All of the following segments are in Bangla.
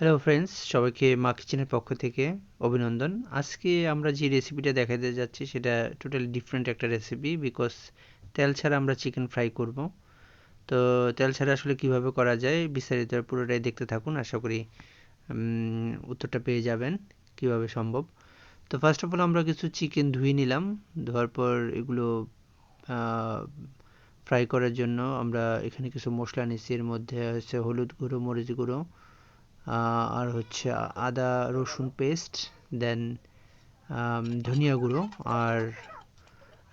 হ্যালো ফ্রেন্ডস সবাইকে মা কিচেনের পক্ষ থেকে অভিনন্দন। আজকে আমরা যে রেসিপিটা দেখাতে যাচ্ছি, সেটা টোটালি ডিফারেন্ট একটা রেসিপি বিকজ তেল ছাড়া আমরা চিকেন ফ্রাই করব। তো তেল ছাড়া আসলে কীভাবে করা যায়, বিস্তারিত পুরোটাই দেখতে থাকুন। আশা করি উত্তরটা পেয়ে যাবেন কীভাবে সম্ভব। তো ফার্স্ট অফ অল আমরা কিছু চিকেন ধুয়ে নিলাম। ধোয়ার পর এগুলো ফ্রাই করার জন্য আমরা এখানে কিছু মশলা নিচ্ছি এর মধ্যে হচ্ছে হলুদ গুঁড়ো, মরিচ গুঁড়ো আর হচ্ছে আদা, রসুন পেস্ট দেন ধনিয়া গুঁড়ো আর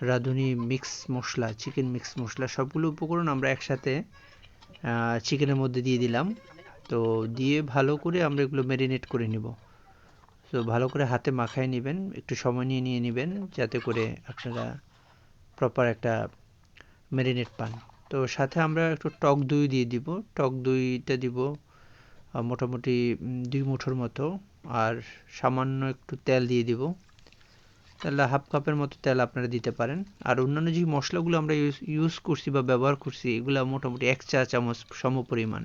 রাঁধুনি মিক্স মশলা চিকেন মিক্স মশলা, সবগুলো উপকরণ আমরা একসাথে চিকেনের মধ্যে দিয়ে দিলাম। তো দিয়ে ভালো করে আমরা এগুলো ম্যারিনেট করে নিব। তো ভালো করে হাতে মাখায় নেবেন, একটু সময় নিয়ে নিয়ে নেবেন, যাতে করে আপনারা প্রপার একটা ম্যারিনেট পান। তো সাথে আমরা একটু টক দই দিয়ে দিব। টক দইটা দিব মোটামুটি দুই মুঠোর মতো। আর সামান্য একটু তেল দিয়ে দিব। তাহলে হাফ কাপের মতো তেল আপনারা দিতে পারেন। আর অন্যান্য যে মশলাগুলো আমরা ইউজ করছি বা ব্যবহার করছি, এগুলো মোটামুটি এক চা চামচ সম পরিমাণ।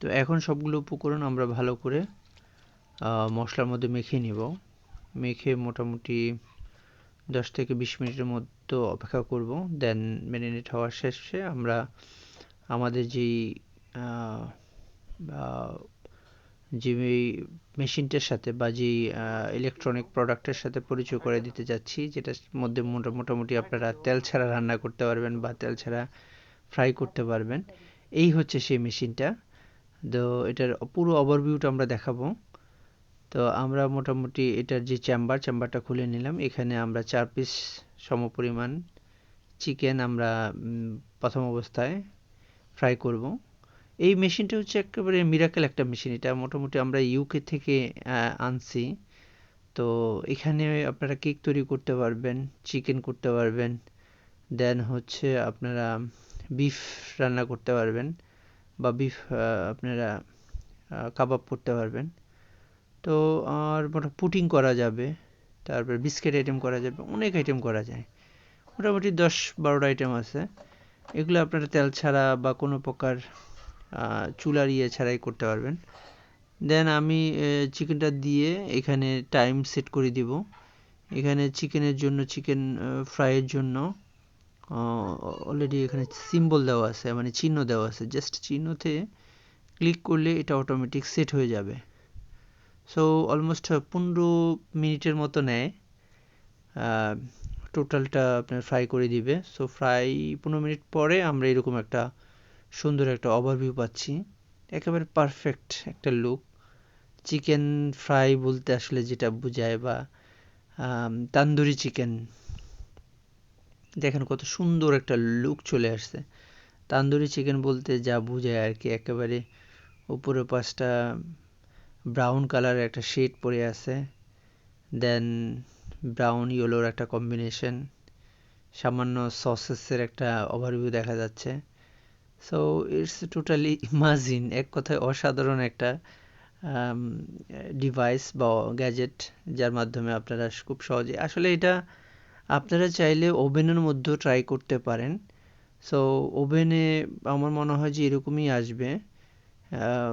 তো এখন সবগুলো উপকরণ আমরা ভালো করে মশলার মধ্যে মেখে নিব। মেখে মোটামুটি দশ থেকে বিশ মিনিটের মধ্যে অপেক্ষা করব। দেন ম্যারিনেট হওয়ার শেষে আমরা আমাদের যেই যে মেশিনটার সাথে বা যেই ইলেকট্রনিক প্রোডাক্টের সাথে পরিচয় করে দিতে যাচ্ছি, যেটার মধ্যে মোটামুটি আপনারা তেল ছাড়া রান্না করতে পারবেন বা তেল ছাড়া ফ্রাই করতে পারবেন। এই হচ্ছে সেই মেশিনটা। তো এটার পুরো ওভারভিউটা আমরা দেখাবো। তো আমরা মোটামুটি এটার যে চেম্বার চেম্বারটা খুলে নিলাম। এখানে আমরা চার পিস সমপরিমাণ চিকেন আমরা প্রথম অবস্থায় ফ্রাই করব। এই মেশিনটা হচ্ছে একেবারে মিরাকেল একটা মেশিন। এটা মোটামুটি আমরা ইউকে থেকে আনছি। তো এখানে আপনারা কেক তৈরি করতে পারবেন চিকেন করতে পারবেন দেন হচ্ছে আপনারা বিফ রান্না করতে পারবেন বা বিফ আপনারা কাবাব করতে পারবেন। তো আর পুটিং করা যাবে, তারপর বিস্কিট আইটেম করা যাবে, অনেক আইটেম করা যায়। মোটামুটি দশ বারোটা আইটেম আছে। এগুলো আপনারা তেল ছাড়া বা কোনো প্রকার চুলার ইয়ে ছাড়াই করতে পারবেন। দেন আমি চিকেনটা দিয়ে এখানে টাইম সেট করে দিব। এখানে চিকেনের জন্য, চিকেন ফ্রাইয়ের জন্য অলরেডি এখানে সিম্বল দেওয়া আছে মানে চিহ্ন দেওয়া আছে। জাস্ট চিহ্নতে ক্লিক করলে এটা অটোমেটিক সেট হয়ে যাবে। সো অলমোস্ট পনেরো মিনিটের মতো নেয়। টোটালটা আপনার ফ্রাই করে দিবে। সো ফ্রাই পনেরো মিনিট পরে আমরা এরকম একটা সুন্দর একটা ওভারভিউ পাচ্ছি। একেবারে পারফেক্ট একটা লুক চিকেন ফ্রাই বলতে আসলে যেটা বোঝায় বা তান্দুরি চিকেন দেখেন কত সুন্দর একটা লুক চলে আসছে। তান্দুরি চিকেন বলতে যা বোঝায় আর কি, একেবারে উপরে পাশটা ব্রাউন কালারের একটা শেড পরে আছে। দেন ব্রাউন ইয়েলোর একটা কম্বিনেশন সামান্য সসেসের একটা ওভারভিউ দেখা যাচ্ছে। সো ইটস টোটালি ইমাজিন এক কথায় অসাধারণ একটা ডিভাইস বা গ্যাজেট যার মাধ্যমে আপনারা খুব সহজে, আসলে এটা আপনারা চাইলে ওভেনের মধ্যেও ট্রাই করতে পারেন। সো ওভেনে আমার মনে হয় যে এরকমই আসবে।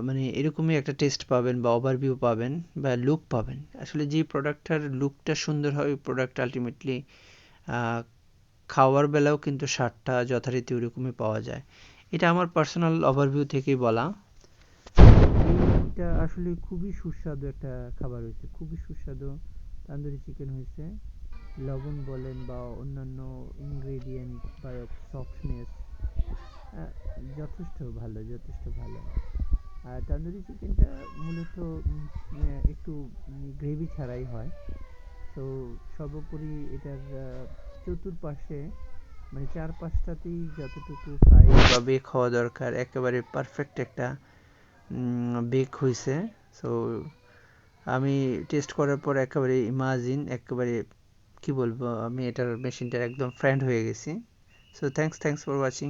মানে এরকমই একটা টেস্ট পাবেন বা ওভারভিউ পাবেন বা লুক পাবেন। আসলে যে প্রোডাক্টটার লুকটা সুন্দর হয়, ওই প্রোডাক্ট আলটিমেটলি খাওয়ার বেলাও কিন্তু স্বাদটা যথারীতি ওরকমই পাওয়া যায়। এটা আমার পার্সোনাল ওভারভিউ থেকেই বলা। এটা আসলে খুবই সুস্বাদু একটা খাবার হয়েছে, খুবই সুস্বাদু তান্দুরি চিকেন হয়েছে। লবণ বলেন বা অন্যান্য ইনগ্রেডিয়েন্ট বা সফটনেস যথেষ্ট ভালো যথেষ্ট ভালো। আর তান্দুরি চিকেনটা মূলত একটু গ্রেভি ছাড়াই হয়। তো সর্বোপরি এটার চতুর্পাশে মানে চার পাঁচটাতেই যতটুকু ফ্রাই বা বেক হওয়া দরকার, একেবারে পারফেক্ট একটা বেক হয়েছে সো আমি টেস্ট করার পর একেবারে ইমাজিন একেবারে, কি বলব, আমি এটার মেশিনটার একদম ফ্রেন্ড হয়ে গেছি। So thanks thanks for watching